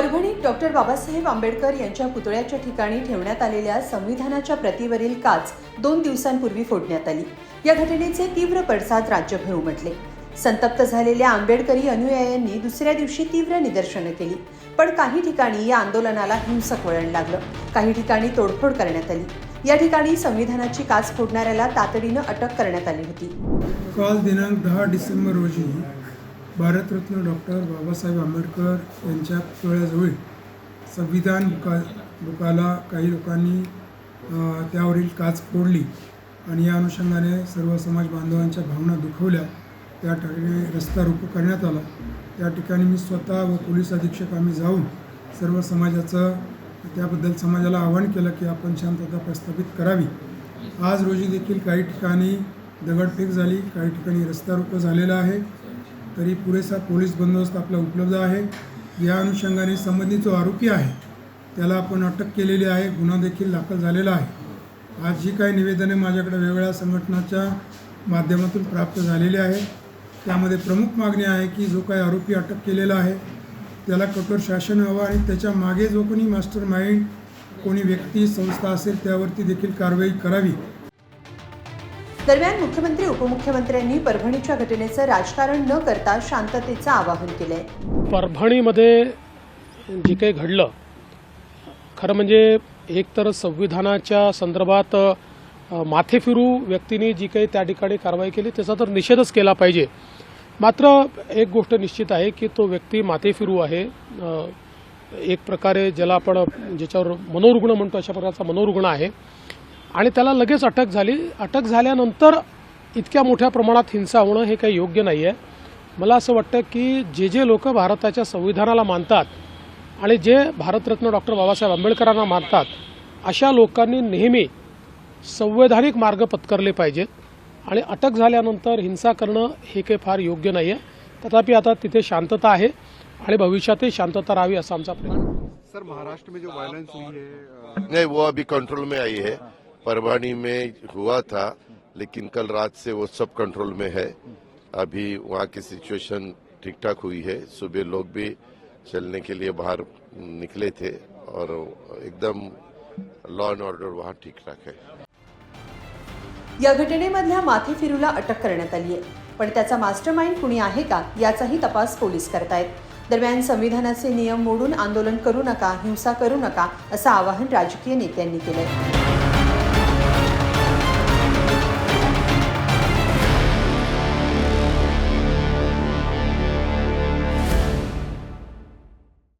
परभणीत डॉक्टर बाबासाहेब आंबेडकर यांच्या पुतळ्याच्या ठिकाणी ठेवण्यात आलेल्या संविधानाच्या प्रतीवरील काच दोन दिवसांपूर्वी फोडण्यात आली. या घटनेचे तीव्र पडसाद राज्यभर उमटले. संतप्त झालेल्या आंबेडकरी अनुयायांनी दुसऱ्या दिवशी तीव्र निदर्शनं केली. पण काही ठिकाणी या आंदोलनाला हिंसक वळण लागलं. काही ठिकाणी तोडफोड करण्यात आली. या ठिकाणी संविधानाची काच फोडणाऱ्याला तातडीनं अटक करण्यात आली होती. काल दिनांक दहा डिसेंबर रोजी भारतरत्न डॉक्टर बाबासाहेब आंबेडकर यांच्या पुतळ्याजवळ संविधान बुका बुकाला काही लोकांनी त्यावरील काच फोडली आणि या अनुषंगाने सर्व समाज बांधवांच्या भावना दुखवल्या. त्या ठिकाणी रस्ता रोको करण्यात आला. त्या ठिकाणी मी स्वतः व पोलीस अधीक्षक आम्ही जाऊन सर्व समाजाचं त्याबद्दल समाजाला आवाहन केलं की आपण शांतता प्रस्थापित करावी. आज रोजी देखील काही ठिकाणी दगडफेक झाली काही ठिकाणी रस्ता रोको झालेला आहे. तरी पुरेसा पोलीस बंदोबस्त आपला उपलब्ध आहे. या अनुषंगाने संबंधित जो आरोपी आहे त्याला आपण अटक केलेली आहे. गुन्हा देखील दाखल झालेला आहे. आज जी काही निवेदने माझ्याकडे वेगवेगळ्या संघटनाच्या माध्यमातून प्राप्त झालेली आहे त्यामध्ये प्रमुख मागणी आहे की जो काही आरोपी अटक केलेला आहे त्याला कठोर शासन हवं आणि त्याच्यामागे जो कोणी मास्टर माइंड कोणी व्यक्ती संस्था असेल त्यावरती देखील कारवाई करावी. दरम्यान मुख्यमंत्री उपमुख्यमंत्र्यांनी परभणीच्या घटनेचं राजकारण न करता शांततेचं आवाहन केलंय. परभणीमध्ये जे काही घडलं खरं म्हणजे एक तर संविधानाच्या संदर्भात माथेफिरू व्यक्तीने जी काही त्या ठिकाणी कारवाई केली त्याचा तर निषेधच केला पाहिजे. मात्र एक गोष्ट निश्चित आहे की तो व्यक्ती माथेफिरू आहे. एक प्रकारे ज्याला आपण ज्याच्यावर मनोरुग्ण म्हणतो अशा प्रकारचा मनोरुग्ण आहे. आणि त्याला लगेच अटक झाली. अटक झाल्यानंतर इतक्या मोठ्या प्रमाणात हिंसा होणं हे काही योग्य नाही आहे मला असं वाटतं की जे जे लोक भारताच्या संविधानाला मानतात आणि जे भारतरत्न डॉक्टर बाबासाहेब आंबेडकरांना मानतात अशा लोकांनी नेहमी संवैधानिक मार्ग पत्करले पाहिजेत आणि अटक झाल्यानंतर हिंसा करणं हे काही फार योग्य नाही आहे तथापि आता तिथे शांतता आहे आणि भविष्यातही शांतता राहावी असा आमचा प्रयत्न सर महाराष्ट्र में जो वायलेंस हुई है अ, नहीं वो अभी कंट्रोल में आई है। परवानी में हुआ था लेकिन कल रात से वो सब कंट्रोल में है। अभी वहाँ की सिचुएशन ठीक ठाक हुई है। सुबह लोग भी चलने के लिए बाहर निकले थे और एकदम लॉ एंड ऑर्डर वहाँ ठीक ठाक है। या घटनेमधल्या माथेफिरूला अटक करण्यात आली आहे. पण त्याचा मास्टरमाइंड कुणी आहे का याचाही तपास पोलीस करतायत. दरम्यान संविधानाचे नियम मोडून आंदोलन करू नका हिंसा करू नका असं आवाहन राजकीय नेत्यांनी केलं